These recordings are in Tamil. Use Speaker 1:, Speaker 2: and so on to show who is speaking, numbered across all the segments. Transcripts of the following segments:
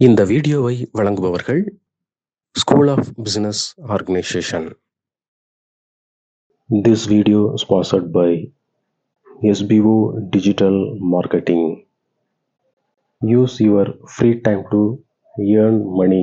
Speaker 1: இந்த வீடியோவை வழங்குபவர்கள் school of business organisation this video sponsored by SPO digital marketing use your free time to earn money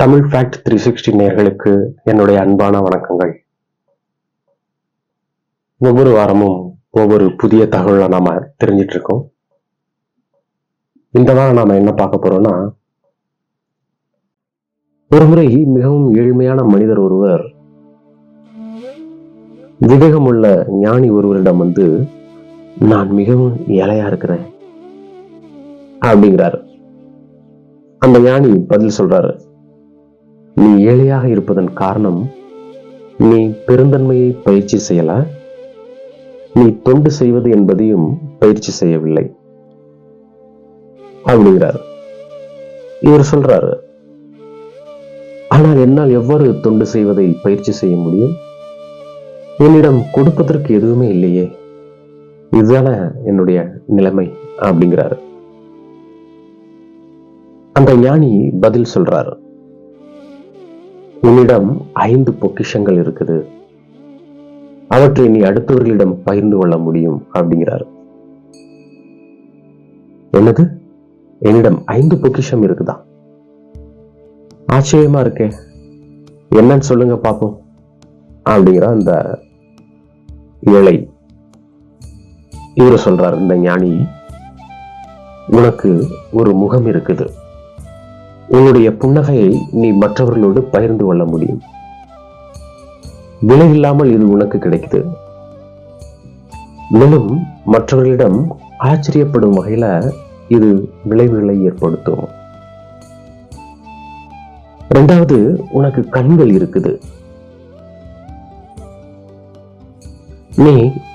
Speaker 1: Tamil fact three sixty நேர்களுக்கு என்னுடைய அன்பான வணக்கங்கள். ஒவ்வொரு வாரமும் ஒவ்வொரு புதிய தகவலை நாம தெரிஞ்சிட்டு இருக்கோம் இந்த வாரம் நாம என்ன பார்க்க போறோம்னா ஒரு முறை மிகவும் ஏழ்மையான மனிதர் ஒருவர் விவேகமுள்ள ஞானி ஒருவரிடம் வந்து நான் மிகவும் ஏழையா இருக்கிறேன். அப்படிங்கிறாரு. அந்த ஞானி பதில் சொல்றாரு. நீ ஏழையாக இருப்பதன் காரணம் நீ பெருந்தன்மையை பயிற்சி செய்யல. நீ தொண்டு செய்வது என்பதையும் பயிற்சி செய்யவில்லை. அப்படிங்கிறார். இவர் சொல்றாரு ஆனால் என்னால் எவ்வாறு தொண்டு செய்வதை பயிற்சி செய்ய முடியும்? என்னிடம் கொடுப்பதற்கு எதுவுமே இல்லையே. இதுதான என்னுடைய நிலைமை அப்படிங்கிறாரு. அந்த ஞானி பதில் சொல்றாரு உன்னிடம் ஐந்து பொக்கிஷங்கள் இருக்குது. அவற்றை நீ அடுத்தவர்களிடம் பகிர்ந்து கொள்ள முடியும் அப்படிங்கிறாரு. என்னது? என்னிடம் ஐந்து பொக்கிஷம் இருக்குதா? ஆச்சரியமா இருக்கே. என்னன்னு சொல்லுங்க பாப்போம் அப்படிங்கிற அந்த ஏழை. இவரு சொல்றாரு இந்த ஞானி உனக்கு ஒரு முகம் இருக்குது. உன்னுடைய புன்னகையை நீ மற்றவர்களோடு பகிர்ந்து கொள்ள முடியும். விலை இல்லாமல் இது உனக்கு கிடைக்குது. மேலும் மற்றவர்களிடம் ஆச்சரியப்படும் வகையில இது விளைவுகளை ஏற்படுத்தும். இரண்டாவது உனக்கு கண்கள் இருக்குது. நீ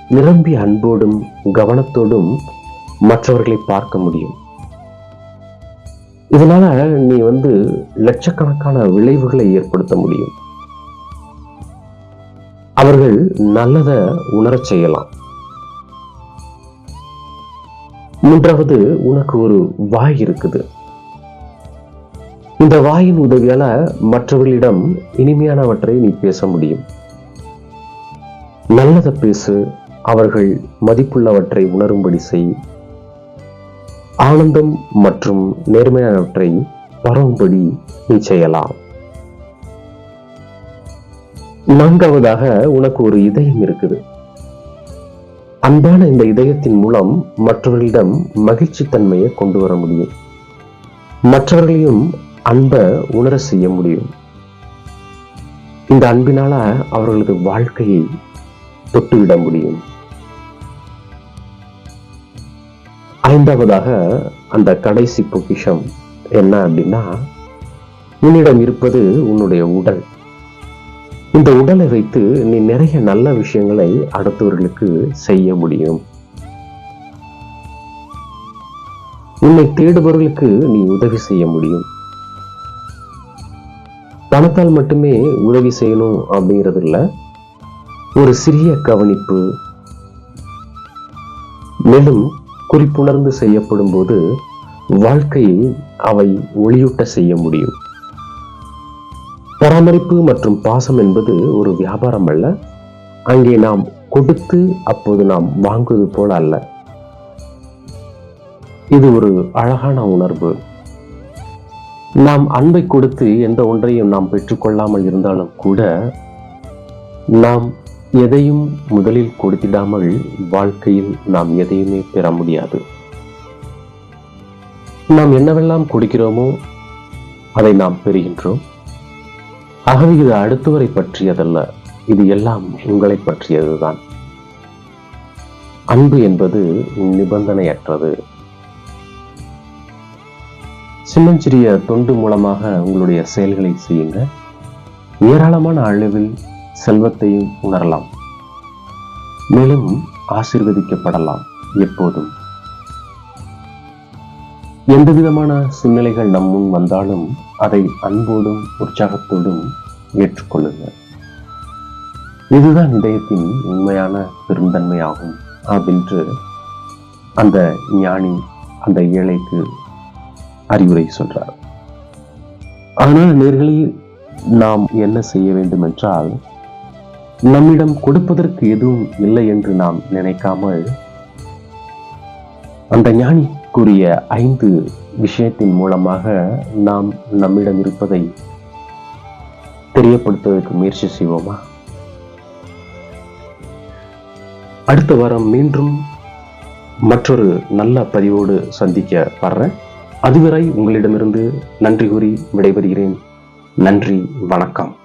Speaker 1: நிரம்பிய அன்போடும் கவனத்தோடும் மற்றவர்களை பார்க்க முடியும். இதனால நீ வந்து லட்சக்கணக்கான விளைவுகளை ஏற்படுத்த முடியும். அவர்கள் நல்லதை உணரச் செய்யலாம். மூன்றாவது உனக்கு ஒரு வாய் இருக்குது. இந்த வாயின் உதவியால மற்றவர்களிடம் இனிமையானவற்றை நீ பேச முடியும். நல்லதை பேசு அவர்கள் மதிப்புள்ளவற்றை உணரும்படி செய். ஆனந்தம் மற்றும் நேர்மையானவற்றை பரவும்படி நீ செய்யலாம். நான்காவதாக உனக்கு ஒரு இதயம் இருக்குது. அன்பான இந்த இதயத்தின் மூலம் மற்றவர்களிடம் மகிழ்ச்சி தன்மையை கொண்டு வர முடியும். மற்றவர்களையும் அன்பை உணர செய்ய முடியும். இந்த அன்பினால அவர்களது வாழ்க்கையை தொட்டுவிட முடியும். ஐந்தாவதாக அந்த கடைசி பொக்கிஷம் என்ன அப்படின்னா உன்னிடம் இருப்பது உன்னுடைய உடல். இந்த உடலை வைத்து நீ நிறைய நல்ல விஷயங்களை அடுத்தவர்களுக்கு செய்ய முடியும். உன்னை தேடுபவர்களுக்கு நீ உதவி செய்ய முடியும். பணத்தால் மட்டுமே உதவி செய்யணும் அப்படிங்கிறது இல்ல ஒரு சிறிய கவனிப்பு. மேலும் குறிப்புணர்ந்து செய்யப்படும் போது வாழ்க்கையை அவை ஒளியூட்ட செய்ய முடியும். பராமரிப்பு மற்றும் பாசம் என்பது ஒரு வியாபாரம் அல்ல. அங்கே நாம் கொடுத்து அப்போது நாம் வாங்குவது போல அல்ல. இது ஒரு அழகான உணர்வு. நாம் அன்பை கொடுத்து எந்த ஒன்றையும் நாம் பெற்றுக்கொள்ளாமல் இருந்தாலும் கூட நாம் எதையும் முதலில் கொடுத்திடாமல் வாழ்க்கையில் நாம் எதையுமே பெற முடியாது. நாம் என்னவெல்லாம் கொடுக்கிறோமோ அதை நாம் பெறுகின்றோம். ஆகவே இது அடுத்தவரை பற்றியதல்ல இது எல்லாம் உங்களை பற்றியதுதான். அன்பு என்பது நிபந்தனையற்றது. சின்னஞ்சிறிய தொண்டு மூலமாக உங்களுடைய செயல்களை செய்யுங்க ஏராளமான அளவில் செல்வத்தையும் உணரலாம். மேலும் ஆசிர்வதிக்கப்படலாம் எப்போதும். எந்த விதமான சூழ்நிலைகள் நம் முன் வந்தாலும் அதை அன்போடும் உற்சாகத்தோடும் ஏற்றுக்கொள்ளுங்கள். இதுதான் இதயத்தின் உண்மையான பெருந்தன்மையாகும். அப்படின்று அந்த ஞானி அந்த ஏழைக்கு அறிவுரை சொல்றார். ஆனால் நேர்களில் நாம் என்ன செய்ய வேண்டும் என்றால் நம்மிடம் கொடுப்பதற்கு எதுவும் இல்லை என்று நாம் நினைக்காமல் அந்த ஞானி கூறிய ஐந்து விஷயத்தின் மூலமாக நாம் நம்மிடம் இருப்பதை தெரியப்படுத்துவதற்கு முயற்சி செய்வோமா? அடுத்த வாரம் மீண்டும் மற்றொரு நல்ல பதிவோடு சந்திக்க வர்றேன். அதுவரை உங்களிடமிருந்து நன்றி கூறி விடைபெறுகிறேன். நன்றி வணக்கம்.